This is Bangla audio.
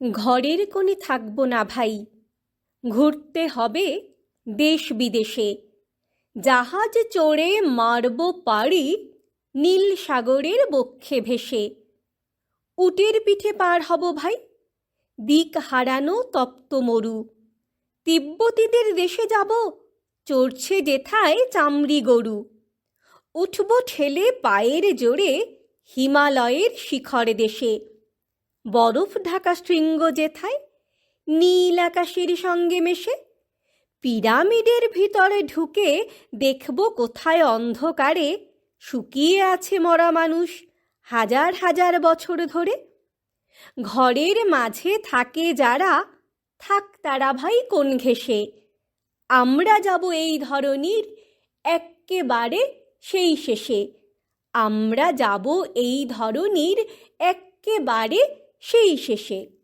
ঘরের কোণে থাকব না ভাই। ঘুরতে হবে দেশ বিদেশে। জাহাজ চড়ে মারব পাড়ি নীল সাগরের বক্ষে ভেসে। উটের পিঠে পার হব ভাই, দিক হারানো তপ্ত মরু। তিব্বতীদের দেশে যাব, চড়ছে যেথায় চামড়ি গরু। উঠব ঠেলে পায়ের জোরে হিমালয়ের শিখর দেশে। বরফ ঢাকা শৃঙ্গ যেথায়, নীল আকাশের সঙ্গে মেশে, পিরামিডের ভিতরে ঢুকে দেখব কোথায় অন্ধকারে শুকিয়ে আছে মরা মানুষ হাজার হাজার বছর ধরে। ঘরের মাঝে থাকে যারা, থাক তারা ভাই কোন ঘেসে আমরা যাব এই ধরনীর এক্কেবারে সেই শেষে। আমরা যাব এই ধরনীর এক্কেবারে সেই শেষে